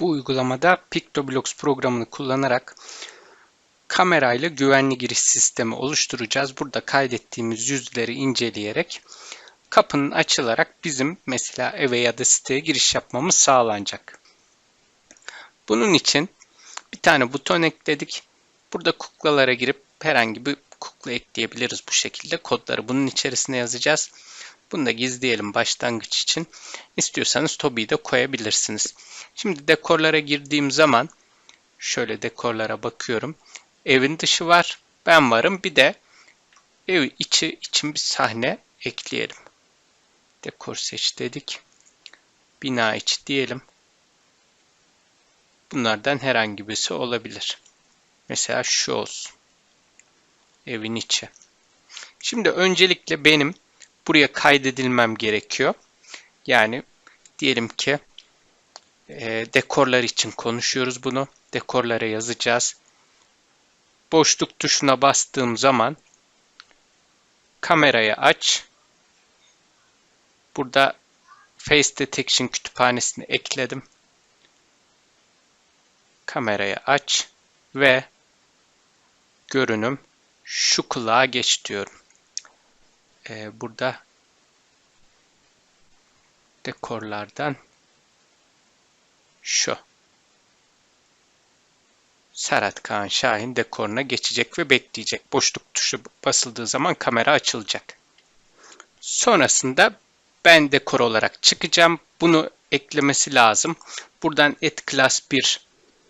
Bu uygulamada PictoBlocks programını kullanarak kamerayla güvenli giriş sistemi oluşturacağız. Burada kaydettiğimiz yüzleri inceleyerek kapının açılarak bizim mesela eve ya da siteye giriş yapmamız sağlanacak. Bunun için bir tane buton ekledik. Burada kuklalara girip herhangi bir kukla ekleyebiliriz bu şekilde. Kodları bunun içerisine yazacağız. Bunu da gizleyelim başlangıç için. İstiyorsanız Tobi'yi de koyabilirsiniz. Şimdi dekorlara girdiğim zaman şöyle dekorlara bakıyorum. Evin dışı var. Ben varım. Bir de ev içi için bir sahne ekleyelim. Dekor seç dedik. Bina içi diyelim. Bunlardan herhangi birisi olabilir. Mesela şu olsun. Evin içi. Şimdi öncelikle benim buraya kaydedilmem gerekiyor. Yani diyelim ki e, dekorlar için konuşuyoruz bunu. Dekorlara yazacağız. Boşluk tuşuna bastığım zaman kamerayı aç. Burada Face Detection kütüphanesini ekledim. Kamerayı aç ve görünüm şu kulağa geç diyorum. Ee, burada dekorlardan şu. Serhat Kaan Şahin dekoruna geçecek ve bekleyecek. Boşluk tuşu basıldığı zaman kamera açılacak. Sonrasında ben dekor olarak çıkacağım. Bunu eklemesi lazım. Buradan et class 1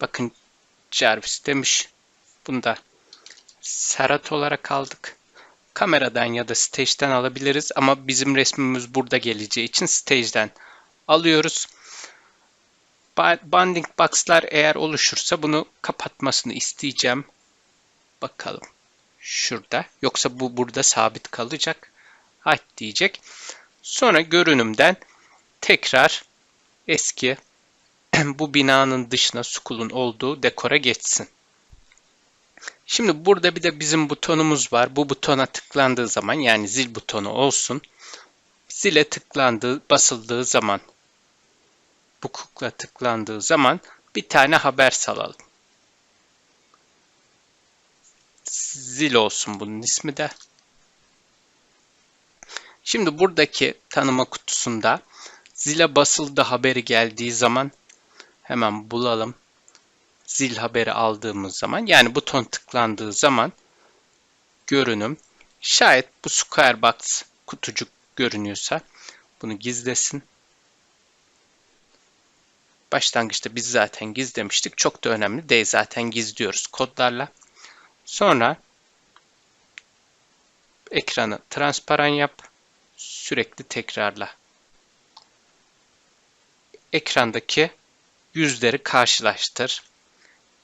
bakın Jarvis demiş. Bunda Serhat olarak aldık. Kameradan ya da stage'den alabiliriz ama bizim resmimiz burada geleceği için stage'den alıyoruz. Banding box'lar eğer oluşursa bunu kapatmasını isteyeceğim. Bakalım. Şurada. Yoksa bu burada sabit kalacak. Hide diyecek. Sonra görünümden tekrar eski bu binanın dışına School'un olduğu dekora geçsin. Şimdi burada bir de bizim butonumuz var. Bu butona tıklandığı zaman yani zil butonu olsun. Zile tıklandığı, basıldığı zaman bu kukla tıklandığı zaman bir tane haber salalım. Zil olsun bunun ismi de. Şimdi buradaki tanıma kutusunda zile basıldı haberi geldiği zaman hemen bulalım. Zil haberi aldığımız zaman yani buton tıklandığı zaman görünüm şayet bu square kutucuk görünüyorsa bunu gizlesin. Başlangıçta biz zaten gizlemiştik. Çok da önemli değil. Zaten gizliyoruz kodlarla. Sonra ekranı transparan yap. Sürekli tekrarla. Ekrandaki yüzleri karşılaştır.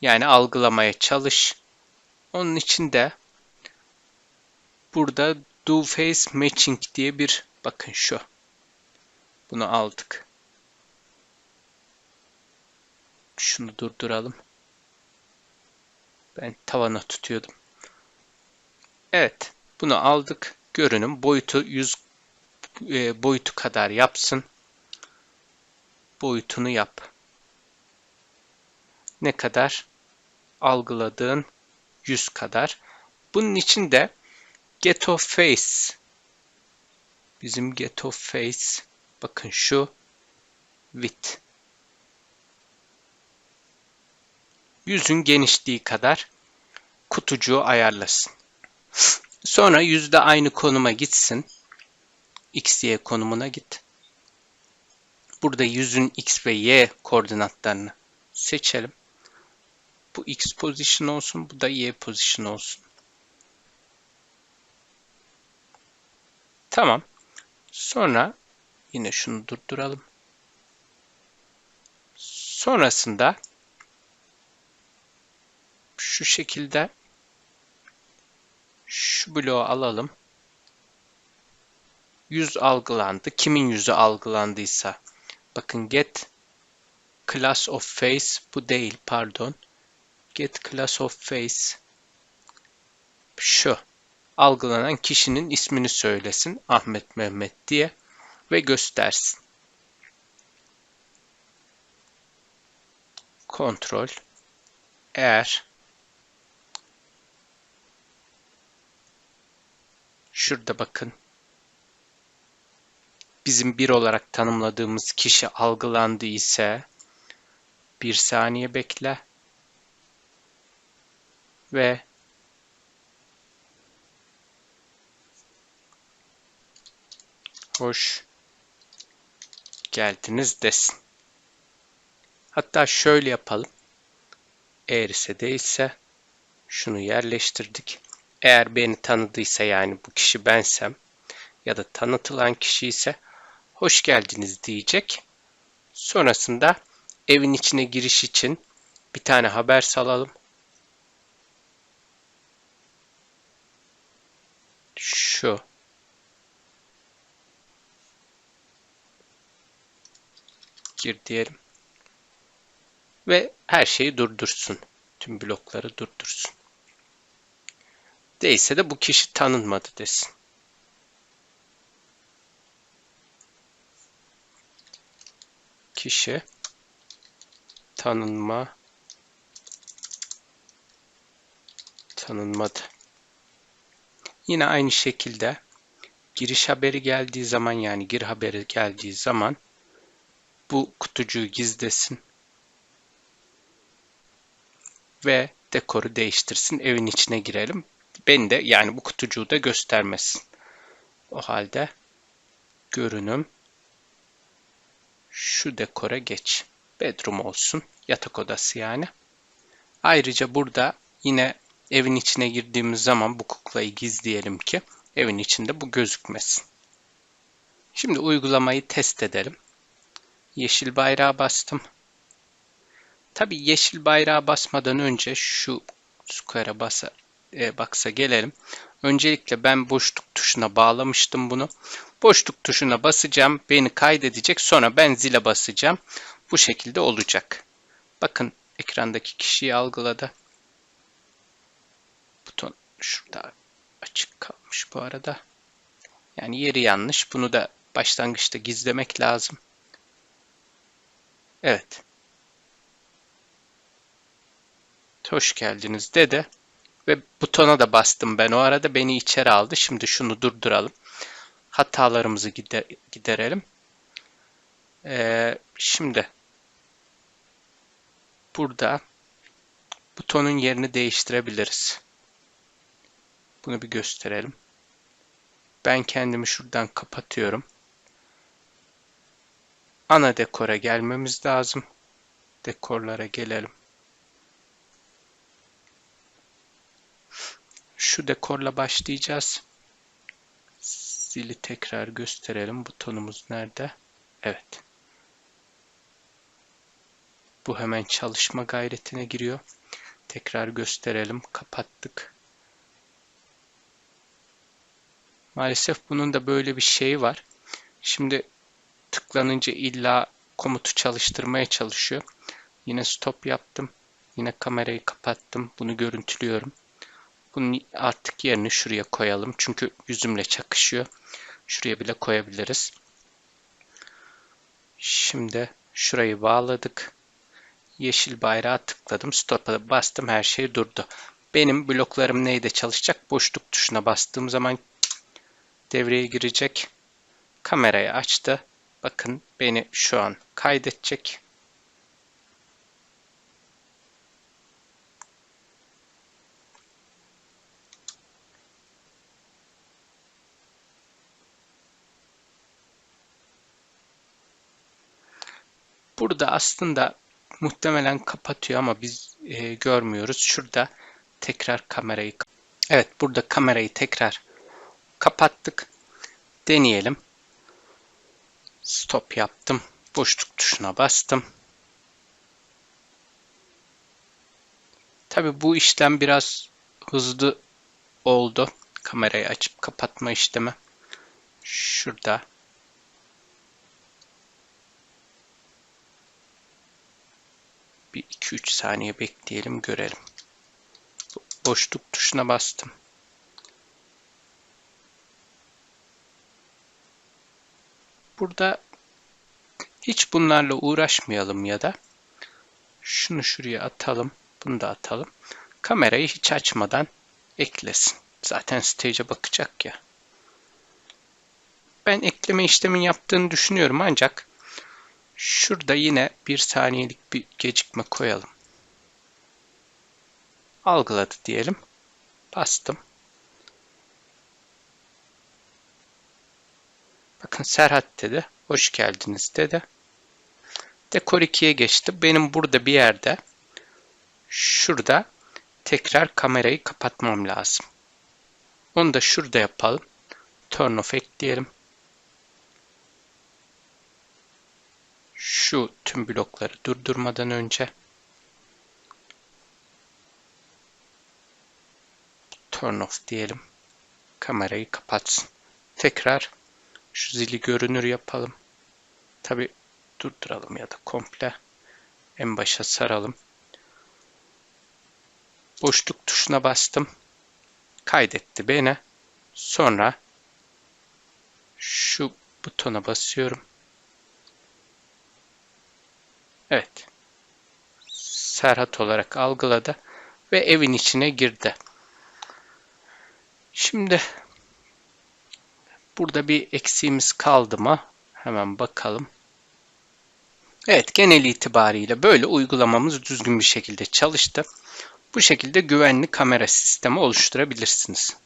Yani algılamaya çalış. Onun için de burada Do Face Matching diye bir bakın şu. Bunu aldık. Şunu durduralım. Ben tavana tutuyordum. Evet. Bunu aldık. Görünüm boyutu 100 e, boyutu kadar yapsın. Boyutunu yap. Ne kadar? Algıladığın 100 kadar. Bunun için de get of face bizim get of face bakın şu width yüzün genişliği kadar kutucuğu ayarlasın. Sonra yüzde aynı konuma gitsin. X, Y konumuna git. Burada yüzün X ve Y koordinatlarını seçelim. Bu X position olsun, bu da Y position olsun. Tamam. Sonra yine şunu durduralım. Sonrasında şu şekilde şu bloğu alalım. Yüz algılandı. Kimin yüzü algılandıysa. Bakın get class of face bu değil pardon. Get class of face şu. Algılanan kişinin ismini söylesin. Ahmet Mehmet diye ve göstersin. kontrol eğer şurada bakın bizim bir olarak tanımladığımız kişi algılandı ise bir saniye bekle ve hoş geldiniz desin. Hatta şöyle yapalım. Eğer ise değilse şunu yerleştirdik. Eğer beni tanıdıysa yani bu kişi bensem ya da tanıtılan kişi ise hoş geldiniz diyecek. Sonrasında evin içine giriş için bir tane haber salalım. Şu. Gir diyelim. Ve her şeyi durdursun. Tüm blokları durdursun. Değilse de bu kişi tanınmadı desin. Kişi tanınma tanınmadı. Yine aynı şekilde giriş haberi geldiği zaman yani gir haberi geldiği zaman bu kutucuğu gizlesin ve dekoru değiştirsin. Evin içine girelim. Beni de yani bu kutucuğu da göstermesin. O halde görünüm şu dekora geç. Bedroom olsun. Yatak odası yani. Ayrıca burada yine evin içine girdiğimiz zaman bu kuklayı gizleyelim ki evin içinde bu gözükmesin. Şimdi uygulamayı test edelim. Yeşil bayrağı bastım. Tabi yeşil bayrağı basmadan önce şu square'a basa, e, box'a gelelim. Öncelikle ben boşluk tuşuna bağlamıştım bunu. Boşluk tuşuna basacağım. Beni kaydedecek. Sonra ben zile basacağım. Bu şekilde olacak. Bakın ekrandaki kişiyi algıladı. Şurada açık kalmış bu arada. Yani yeri yanlış. Bunu da başlangıçta gizlemek lazım. Evet. Hoş geldiniz dedi. Ve butona da bastım ben o arada. Beni içeri aldı. Şimdi şunu durduralım. Hatalarımızı gider giderelim. Ee, şimdi burada butonun yerini değiştirebiliriz. Bunu bir gösterelim. Ben kendimi şuradan kapatıyorum. Ana dekora gelmemiz lazım. Dekorlara gelelim. Şu dekorla başlayacağız. Zili tekrar gösterelim. Butonumuz nerede? Evet. Bu hemen çalışma gayretine giriyor. Tekrar gösterelim. Kapattık. Maalesef bunun da böyle bir şeyi var. Şimdi tıklanınca illa komutu çalıştırmaya çalışıyor. Yine stop yaptım. Yine kamerayı kapattım. Bunu görüntülüyorum. Bunun artık yerini şuraya koyalım. Çünkü yüzümle çakışıyor. Şuraya bile koyabiliriz. Şimdi şurayı bağladık. Yeşil bayrağı tıkladım. Stop'a bastım. Her şey durdu. Benim bloklarım neyde çalışacak? Boşluk tuşuna bastığım zaman devreye girecek. Kamerayı açtı. Bakın beni şu an kaydedecek. Burada aslında muhtemelen kapatıyor ama biz e, görmüyoruz. Şurada tekrar kamerayı Evet burada kamerayı tekrar kapattık. Deneyelim. Stop yaptım. Boşluk tuşuna bastım. Tabi bu işlem biraz hızlı oldu. Kamerayı açıp kapatma işlemi. Şurada bir 2-3 saniye bekleyelim görelim. Boşluk tuşuna bastım. Burada hiç bunlarla uğraşmayalım ya da Şunu şuraya atalım. Bunu da atalım. Kamerayı hiç açmadan eklesin. Zaten stage'e bakacak ya. Ben ekleme işlemini yaptığını düşünüyorum ancak şurada yine bir saniyelik bir gecikme koyalım. Algıladı diyelim. Bastım. Bakın Serhat dedi. Hoş geldiniz dedi. Dekor 2'ye geçti. Benim burada bir yerde şurada tekrar kamerayı kapatmam lazım. Onu da şurada yapalım. Turn off ekleyelim. Şu tüm blokları durdurmadan önce turn off diyelim. Kamerayı kapatsın. Tekrar şu zili görünür yapalım. Tabi durduralım ya da komple en başa saralım. Boşluk tuşuna bastım. Kaydetti beni. Sonra şu butona basıyorum. Evet. Serhat olarak algıladı ve evin içine girdi. Şimdi burada bir eksiğimiz kaldı mı? Hemen bakalım. Evet, genel itibariyle böyle uygulamamız düzgün bir şekilde çalıştı. Bu şekilde güvenli kamera sistemi oluşturabilirsiniz.